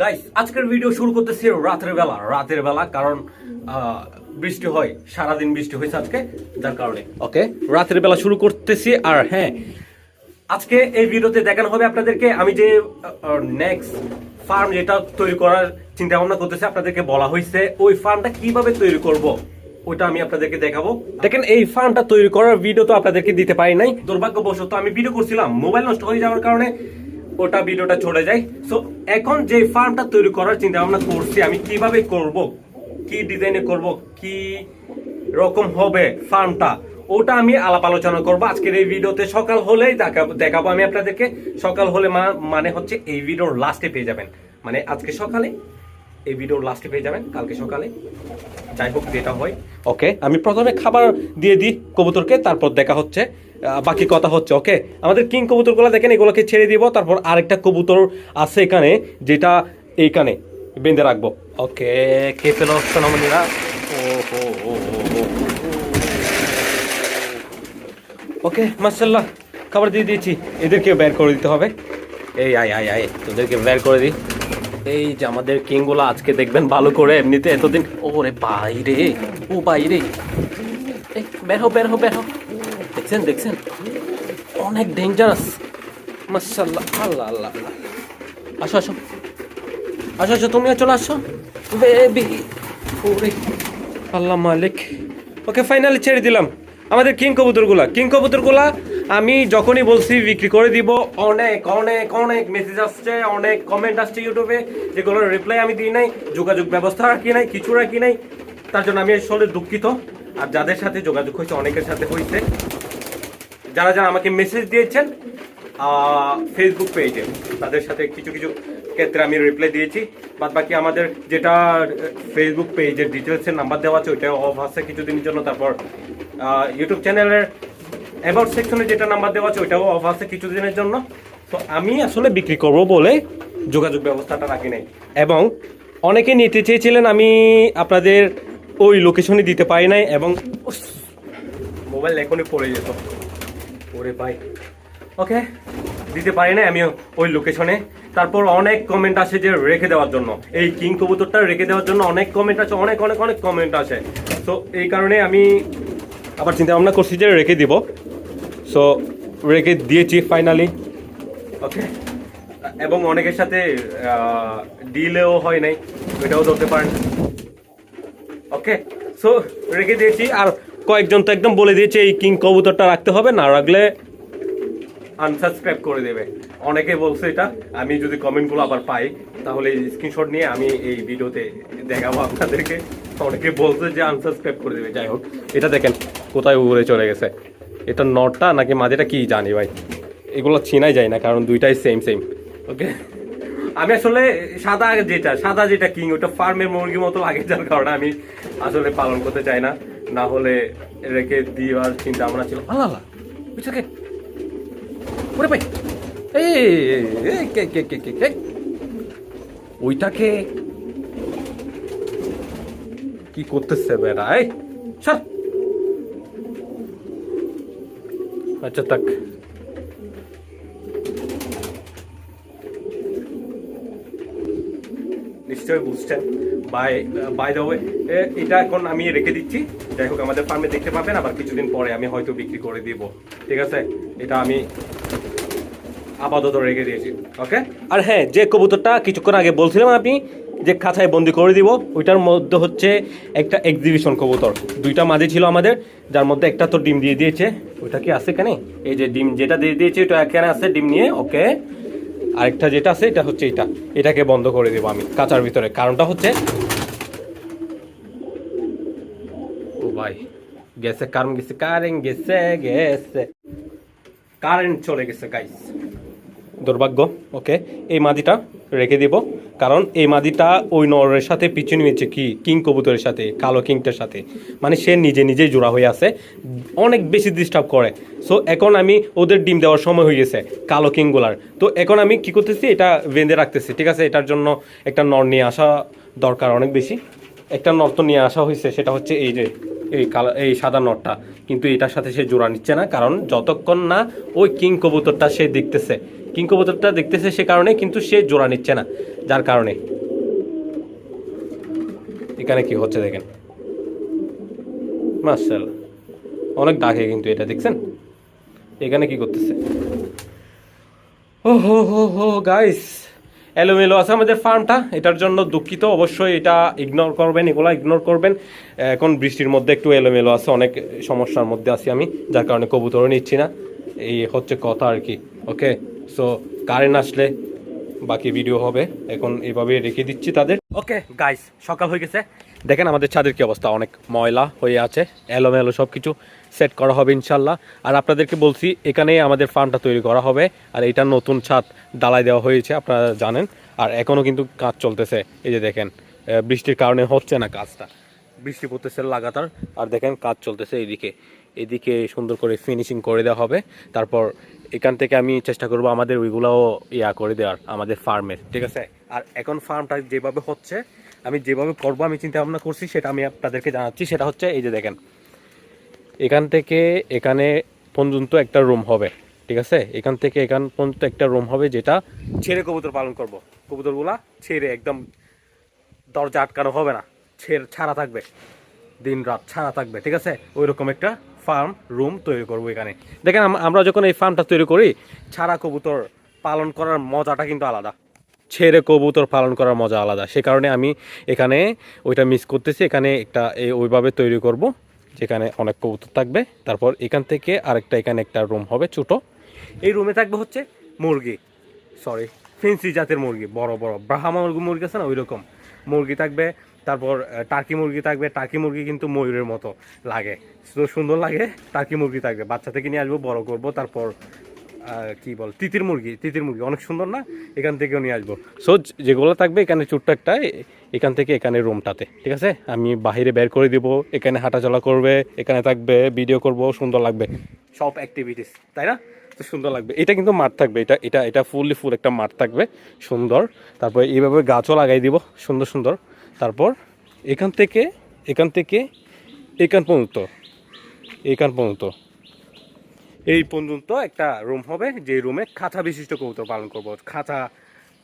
Guys আজকের video শুরু করতেছি রাতের বেলা রাতের বেলা কারণ বৃষ্টি হয় সারাদিন বৃষ্টি হয়েছে আজকে যার কারণে। ওকে রাতের বেলা শুরু করতেছি আর হ্যাঁ আজকে এই ভিডিওতে দেখানো হবে আপনাদেরকে আমি যে নেক্সট ফার্ম যেটা তৈরি করার চিন্তা ভাবনা করতেছি আপনাদেরকে বলা হয়েছে ওই ফার্মটা কীভাবে তৈরি করব ওইটা আমি আপনাদেরকে দেখাবো। দেখেন এই ফার্মটা তৈরি করার ভিডিও তো আপনাদেরকে দিতে পারি নাই। দুর্ভাগ্যবশত আমি ভিডিও করছিলাম মোবাইল নষ্ট হয়ে যাওয়ার কারণে ওটা ভিডিওটা চলে যায়। সো এখন যে ফার্মটা তৈরি করার চিন্তা ভাবনা করছি, আমি কীভাবে করব? কি ডিজাইনে করব? কি রকম হবে ফার্মটা ওটা আমি আলাপ আলোচনা করব। আজকের এই ভিডিওতে সকাল হলেই দেখাবো আমি আপনাদেরকে। সকাল হলে মানে হচ্ছে এই ভিডিওর লাস্টে পেয়ে যাবেন। মানে আজকে সকালে, এই ভিডিওর লাস্টে পেয়ে যাবেন, কালকে সকালে। যাই হোক, যেটা হয়। ওকে আমি প্রথমে খাবার দিয়ে দিই কবুতরকে, তারপর দেখা হচ্ছে বাকি কথা হচ্ছে ওকে আমাদের কিং কবুতরগুলো দেখেন, এগুলোকে ছেড়ে দিব, তারপর আরেকটা কবুতর আছে এখানে, যেটা এইখানে বেঁধে রাখব। ওকে কে পেল ও হো। ওকে মার্শাল্লাহ খাবার দিয়ে দিয়েছি। এদেরকে বের করে দিতে হবে। এই, আয় আয় আয়, তোদেরকে বের করে দিই। এই যে আমাদের কিংগুলো আজকে দেখবেন ভালো করে, এমনিতে এতদিন ওরে বাইরে ও বাইরে বের হো বের হো বের হো দেখছেন দেখছেন? অনেক ডেঞ্জারাস মার্শাল্লাহ আল্লাহ আল্লাহ আল্লাহ। আসো আসো। আসো আসো তুমিও চলে আসো। বেবি ওরে আল্লাহ মালিক। ওকে ফাইনালি ছেড়ে দিলাম। আমাদের কিং কবুতরগুলা। কিং কবুতরগুলা আমি যখনই বলছি বিক্রি করে দিব, অনেক অনেক অনেক মেসেজ আসছে, অনেক কমেন্ট আসছে ইউটিউবে যেগুলোর রিপ্লাই আমি দিই নাই, যোগাযোগ ব্যবস্থা রাখি নাই কিছু রাখি নাই। তার জন্য আমি আসলে দুঃখিত। আর যাদের সাথে যোগাযোগ হয়েছে, অনেকের সাথে হয়েছে। যারা যারা আমাকে মেসেজ দিয়েছেন ফেসবুক পেজে তাদের সাথে কিছু কিছু ক্ষেত্রে আমি রিপ্লাই দিয়েছি। বাদ বাকি আমাদের যেটা ফেসবুক পেজের ডিটেলসের নাম্বার দেওয়া আছে ওইটা অফ আছে কিছুদিনের জন্য। তারপর ইউটিউব চ্যানেলের অ্যাবাউট সেকশনে যেটা নাম্বার দেওয়া আছে, ওইটাও অফ আছে কিছুদিনের জন্য। তো আমি আসলে বিক্রি করব বলে যোগাযোগ ব্যবস্থাটা রাখি নাই। এবং অনেকে নিতে চেয়েছিলেন, আমি আপনাদের ওই লোকেশনে দিতে পারি নাই, এবং মোবাইল এখনই পড়ে যেত। ওরে ভাই ওকে দিতে পারি না আমি ওই লোকেশনে তারপর অনেক কমেন্ট আসে যে রেখে দেওয়ার জন্য। এই কিং কবুতরটা রেখে দেওয়ার জন্য অনেক কমেন্ট আছে অনেক অনেক অনেক কমেন্ট আসে। তো এই কারণে আমি আবার চিন্তা ভাবনা করছি যে রেখে দিব। সো রেখে দিয়েছি ফাইনালি ওকে এবং অনেকের সাথে ডিলেও হয় নাই। এটাও ধরতে পারেন। ওকে সো রেখে দিয়েছি আর কয়েকজন তো একদম বলে দিয়েছে এই কিং কবুতরটা রাখতে হবে, না রাখলে আনসাবস্ক্রাইব করে দেবে। অনেকে বলছে এটা, আমি যদি কমেন্টগুলো আবার পাই, তাহলে স্ক্রিনশট নিয়ে আমি এই ভিডিওতে দেখাবো আপনাদেরকে। অনেকে বলছে যে আনসাবস্ক্রাইব করে দেবে, যাই হোক। এটা দেখেন, কোথায় উড়ে চলে গেছে। এটা নটটা নাকি মাঝেটা কি জানি ভাই? এগুলো চিনাই যায় না, কারণ দুইটাই সেম সেম ওকে আমি আসলে সাদা যেটা সাদা যেটা কিং, ওটা ফার্মের মুরগির মতো লাগে, যার কারণে আমি আসলে পালন করতে চাই না। না হলে রেখে দেওয়ার চিন্তা ভাবনা ছিল। আল্লাহ বুঝছে ভাই কে কে ওইটাকে কি করতেছে বেড়া? এই আচ্ছা তাক নিশ্চয়ই বুঝছেন বাই বাই দ্য এটা এখন আমি রেখে দিচ্ছি। যাই হোক, আমাদের ফার্মে দেখতে পাবেন, আবার কিছুদিন পরে আমি হয়তো বিক্রি করে দিব। ঠিক আছে? এটা আমি আপাতত রেখে দিয়েছি। ওকে আর হ্যাঁ যে কবুতরটা কিছুক্ষণ আগে বলছিলাম আপনি, যে খাঁচায় বন্দি করে দিব, ওইটার মধ্যে হচ্ছে একটা এক্সিবিশন কবুতর। দুইটা মাঝে ছিল আমাদের, যার মধ্যে একটা তো ডিম দিয়ে দিয়েছে। ওইটা কি আছে কেন এই যে ডিম যেটা দিয়ে দিয়েছে ওটা এখানে আছে, ডিম নিয়ে, ওকে। আরেকটা যেটা আছে, এটা হচ্ছে এটা। এটাকে বন্ধ করে দেবো আমি কাঁচার ভিতরে। কারণটা হচ্ছে ও ভাই গেছে কারণ, গেছে কারেন্ট, গেছে গেছে। কারেন্ট চলে গেছে গাইস দুর্ভাগ্য ওকে এই মাদিটা রেখে দিব। কারণ এই মাদিটা ওই নরের সাথে, পিছু নিয়েছে কি? কিং কবুতরের সাথে, কালো কিংটার সাথে। মানে সে নিজে নিজেই জোড়া হয়ে আছে। অনেক বেশি ডিস্টার্ব করে। সো এখন আমি ওদের ডিম দেওয়ার সময় হয়ে গেছে, কালো কিংগুলার। তো এখন আমি কি করতেছি? এটা বেঁধে রাখতেছি, ঠিক আছে? এটার জন্য একটা নর নিয়ে আসা দরকার অনেক বেশি। একটা নর তো নিয়ে আসা হয়েছে, সেটা হচ্ছে এই যে এই কালো, এই সাদা নটটা। কিন্তু এটার সাথে সে জোড়া নিচ্ছে না, কারণ যতক্ষণ না ওই কিং কবুতরটা সে দেখতেছে, কিং কবুতরটা দেখতেছে সে কারণে কিন্তু সে জোড়া নিচ্ছে না, যার কারণে। এখানে কি হচ্ছে দেখেন? মার্শাল অনেক ডাকে কিন্তু এটা, দেখছেন? এখানে কি করতেছে? ও হো হো হো গাইস এলোমেলো আছে আমাদের ফার্মটা। এটার জন্য দুঃখিত, অবশ্যই এটা ইগনোর করবেন, এগুলো ইগনোর করবেন। এখন বৃষ্টির মধ্যে একটু এলোমেলো আছে, অনেক সমস্যার মধ্যে আছি আমি, যার কারণে কবুতরও নিচ্ছি না। এই হচ্ছে কথা আর কি ওকে সো কারেন্ট আসলে বাকি ভিডিও হবে। এখন এইভাবে রেখে দিচ্ছি তাদের। ওকে গাইস সকাল হয়ে গেছে। দেখেন আমাদের ছাদের কি অবস্থা, অনেক ময়লা হয়ে আছে, এলোমেলো সব কিছু সেট করা হবে ইনশাল্লাহ আর আপনাদেরকে বলছি এখানে আমাদের ফার্মটা তৈরি করা হবে, আর এটা নতুন ছাদ ডালাই দেওয়া হয়েছে, আপনারা জানেন। আর এখনও কিন্তু কাজ চলতেছে, এই যে দেখেন বৃষ্টির কারণে হচ্ছে না কাজটা। বৃষ্টি পড়তেছে লাগাতার, আর দেখেন কাজ চলতেছে এইদিকে। এদিকে সুন্দর করে ফিনিশিং করে দেওয়া হবে। তারপর এখান থেকে আমি চেষ্টা করব আমাদের ওইগুলাও ইয়া করে দেওয়ার, আমাদের ফার্মের, ঠিক আছে? আর এখন ফার্মটা যেভাবে হচ্ছে, আমি যেভাবে করব, আমি চিন্তা ভাবনা করছি, সেটা আমি আপনাদেরকে জানাচ্ছি। সেটা হচ্ছে, এই যে দেখেন, এখান থেকে এখানে পর্যন্ত একটা রুম হবে, ঠিক আছে? এখান থেকে এখান পর্যন্ত একটা রুম হবে যেটা ছেড়ে কবুতর পালন করব। কবুতরগুলা ছেড়ে একদম দরজা আটকানো হবে না, ছেড়ে ছাড়া থাকবে দিন রাত ছাড়া থাকবে, ঠিক আছে? ওই রকম একটা ফার্ম, রুম তৈরি করব এখানে। দেখেন আমরা যখন এই ফার্মটা তৈরি করি, ছাড়া কবুতর পালন করার মজাটা কিন্তু আলাদা। ছেড়ে কবুতর পালন করার মজা আলাদা। সে কারণে আমি এখানে ওইটা মিস করতেছি। এখানে একটা এই ওইভাবে তৈরি করব, যেখানে অনেক কবুতর থাকবে। তারপর এখান থেকে আরেকটা, এখানে একটা রুম হবে ছোট। এই রুমে থাকবে হচ্ছে মুরগি। সরি ফেন্সি জাতের মুরগি। বড় বড়। ব্রাহ্মা মুরগি মুরগি আছে না ওই রকম মুরগি থাকবে তারপর টার্কি মুরগি থাকবে। টার্কি মুরগি কিন্তু ময়ূরের মতো লাগে। তো সুন্দর লাগে, টার্কি মুরগি থাকবে। বাচ্চা থেকে নিয়ে আসব, বড় করব, তারপর কি বল, তিতির মুরগি তিতির মুরগি। অনেক সুন্দর না? এখান থেকেও নিয়ে আসব। সো যেগুলো থাকবে এখানে ছোট্ট একটা এখান থেকে এখানে রুমটাতে ঠিক আছে? আমি বাইরে বের করে দিব, এখানে হাঁটাচলা করবে, এখানে থাকবে ভিডিও করব, সুন্দর লাগবে। সব অ্যাক্টিভিটিস তাই না? তো সুন্দর লাগবে। এটা কিন্তু মাঠ থাকবে, এটা এটা এটা ফুললি ফুল একটা মাঠ থাকবে, সুন্দর। তারপর এইভাবে গাছও লাগাই দিব, সুন্দর সুন্দর। তারপর এখান থেকে এখান থেকে, এখান পর্যন্ত এখান পর্যন্ত। এই পর্যন্ত একটা রুম হবে যে রুমে খাঁচা বিশিষ্ট কবুতর পালন করব। খাঁচা,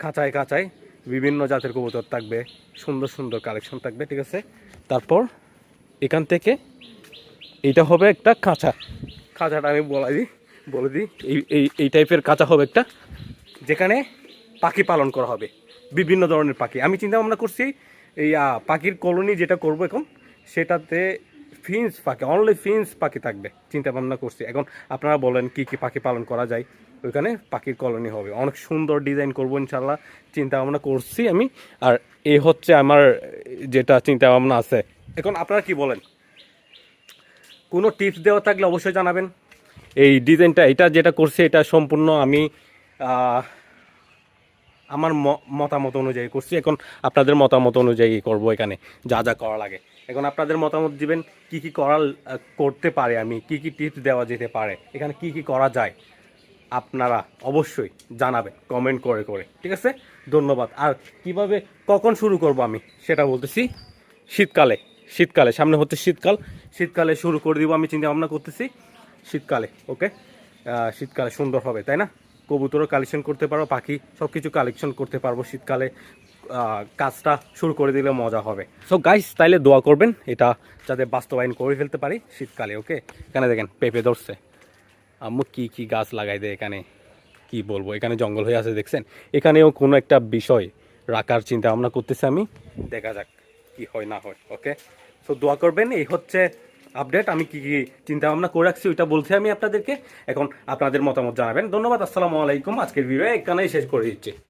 খাঁচায় খাঁচায় বিভিন্ন জাতের কবুতর থাকবে, সুন্দর সুন্দর কালেকশন থাকবে, ঠিক আছে? তারপর এখান থেকে এটা হবে একটা খাঁচা। খাঁচাটা আমি বলে দিই বলে দিই, এই এই এই টাইপের খাঁচা হবে একটা, যেখানে পাখি পালন করা হবে, বিভিন্ন ধরনের পাখি। আমি চিন্তা ভাবনা করছি এই পাখির কলোনি যেটা করব এখন, সেটাতে ফিন্স পাখি অনলি ফিন্স পাখি থাকবে চিন্তা ভাবনা করছি। এখন আপনারা বলেন কি কি পাখি পালন করা যায়? ওইখানে পাখির কলোনি হবে। অনেক সুন্দর ডিজাইন করব ইনশাল্লাহ চিন্তা ভাবনা করছি আমি। আর এই হচ্ছে আমার যেটা চিন্তা ভাবনা আছে। এখন আপনারা কি বলেন? কোনো টিপস দেওয়া থাকলে অবশ্যই জানাবেন। এই ডিজাইনটা এটা যেটা করছে, এটা সম্পূর্ণ আমি আমার মতামত অনুযায়ী করছি। এখন আপনাদের মতামত অনুযায়ী করব এখানে যা যা করা লাগে। এখন আপনাদের মতামত দিবেন কি কি আহ, করতে পারে আমি কি কি টিপস দেওয়া যেতে পারে এখানে কি কি করা যায় আপনারা অবশ্যই জানাবেন কমেন্ট করে করে ঠিক আছে? ধন্যবাদ। আর কীভাবে কখন শুরু করব আমি সেটা বলতেছি। শীতকালে শীতকালে সামনে হচ্ছে শীতকাল শীতকালে শুরু করে দিব আমি চিন্তা ভাবনা করতেছি। শীতকালে ওকে শীতকালে সুন্দর হবে তাই না? কবুতরও কালেকশন করতে পারব পাখি সব কিছু কালেকশন করতে পারব। শীতকালে কাজটা শুরু করে দিলে মজা হবে। সো গাইস তাইলে দোয়া করবেন, এটা যাতে বাস্তবায়ন করে ফেলতে পারি শীতকালে ওকে এখানে দেখেন, পেঁপে ধরছে। আম্মু, কি কি গাছ লাগাই দেয় এখানে? কি বলব? এখানে জঙ্গল হয়ে আছে, দেখছেন? এখানেও কোনো একটা বিষয় রাখার চিন্তা ভাবনা করতেছি আমি। দেখা যাক কি হয়, না হয় ওকে সো দোয়া করবেন, এই হচ্ছে আপডেট আমি কি কী চিন্তা ভাবনা করে রাখছি ওইটা বলছি আমি আপনাদেরকে। এখন আপনাদের মতামত জানাবেন। ধন্যবাদ, আসসালামু আলাইকুম। আজকের ভিডিও এখানেই শেষ করে দিচ্ছি।